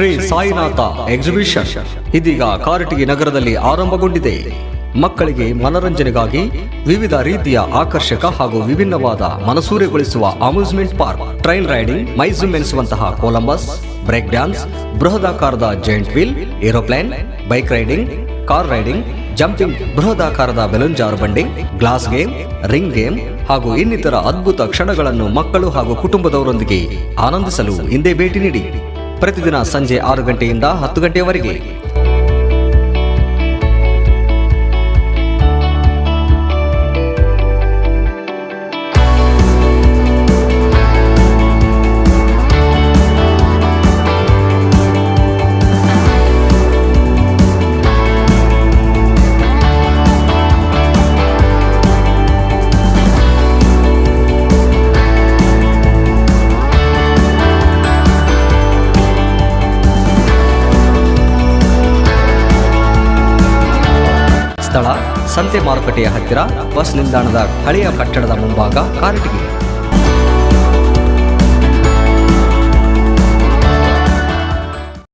Shri Sainath exhibition ಇದೀಗ ಕಾರಟಗಿ ನಗರದಲ್ಲಿ ಆರಂಭಗೊಂಡಿದೆ. ಮಕ್ಕಳಿಗೆ ಮನರಂಜನೆಗಾಗಿ ವಿವಿಧ ರೀತಿಯ ಆಕರ್ಷಕ ಹಾಗೂ ವಿಭಿನ್ನವಾದ ಮನಸೂರೆಗೊಳಿಸುವ ಅಮ್ಯೂಸ್ಮೆಂಟ್ ಪಾರ್ಕ್ ಟ್ರೈನ್ ರೈಡಿಂಗ್ ಮೈಸೂಮ್ ಎನಿಸುವಂತಹ Columbus break dance ಬೃಹದಾಕಾರದ giant wheel aeroplane bike riding car riding jumping ಬೃಹದಾಕಾರದ balloon ಜಾರುಬಂಡಿ ಗ್ಲಾಸ್ ಗೇಮ್ ರಿಂಗ್ ಗೇಮ್ ಹಾಗೂ ಇನ್ನಿತರ ಅದ್ಭುತ ಕ್ಷಣಗಳನ್ನು ಮಕ್ಕಳು ಹಾಗೂ ಕುಟುಂಬದವರೊಂದಿಗೆ ಆನಂದಿಸಲು ಹಿಂದೆ ಭೇಟಿ ನೀಡಿ. ಪ್ರತಿದಿನ ಸಂಜೆ ಆರು ಗಂಟೆಯಿಂದ ಹತ್ತು ಗಂಟೆಯವರೆಗೆ ಸ್ಥಳ ಸಂತೆ ಮಾರುಕಟ್ಟೆಯ ಹತ್ತಿರ ಬಸ್ ನಿಲ್ದಾಣದ ಹಳೆಯ ಕಟ್ಟಡದ ಮುಂಭಾಗ ಕಾರಟಗಿ.